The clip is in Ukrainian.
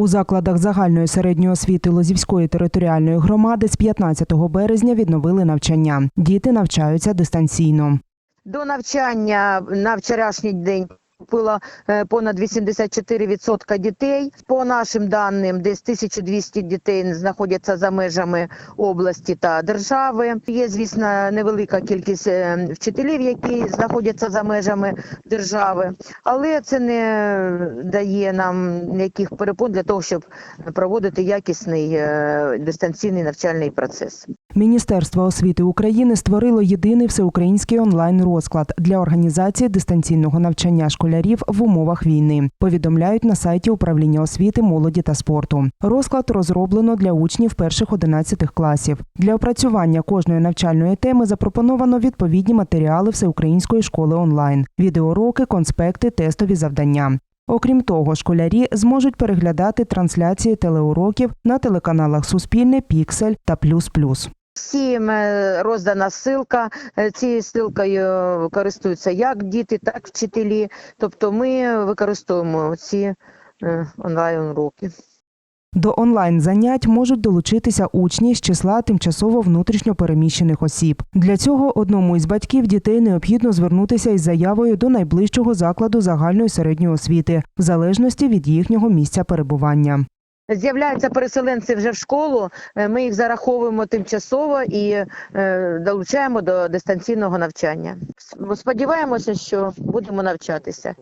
У закладах загальної середньої освіти Лозівської територіальної громади з 15 березня відновили навчання. Діти навчаються дистанційно. До навчання на вчорашній день поступило е, понад 84% дітей. По нашим даним, десь 1200 дітей знаходяться за межами області та держави. Є, звісно, невелика кількість е, вчителів, які знаходяться за межами держави, але це не дає нам ніяких перепон для того, щоб проводити якісний е, дистанційний навчальний процес. Міністерство освіти України створило єдиний всеукраїнський онлайн розклад для організації дистанційного навчання школярів в умовах війни. Повідомляють на сайті управління освіти, молоді та спорту. Розклад розроблено для учнів перших 11 класів. Для опрацювання кожної навчальної теми запропоновано відповідні матеріали всеукраїнської школи онлайн: відеоуроки, конспекти, тестові завдання. Окрім того, школярі зможуть переглядати трансляції телеуроків на телеканалах Суспільне, Піксель та Плюс Плюс. Всім е, роздана ссылка. Е, Цією ссылкою користуються як діти, так і вчителі. Тобто ми використовуємо ці е, онлайн-уроки. До онлайн занять можуть долучитися учні з числа тимчасово внутрішньо переміщених осіб. Для цього одному із батьків дітей необхідно звернутися із заявою до найближчого закладу загальної середньої освіти, в залежності від їхнього місця перебування. З'являються переселенці вже в школу. е, Ми їх зараховуємо тимчасово і е, долучаємо до дистанційного навчання. Сподіваємося, що будемо навчатися.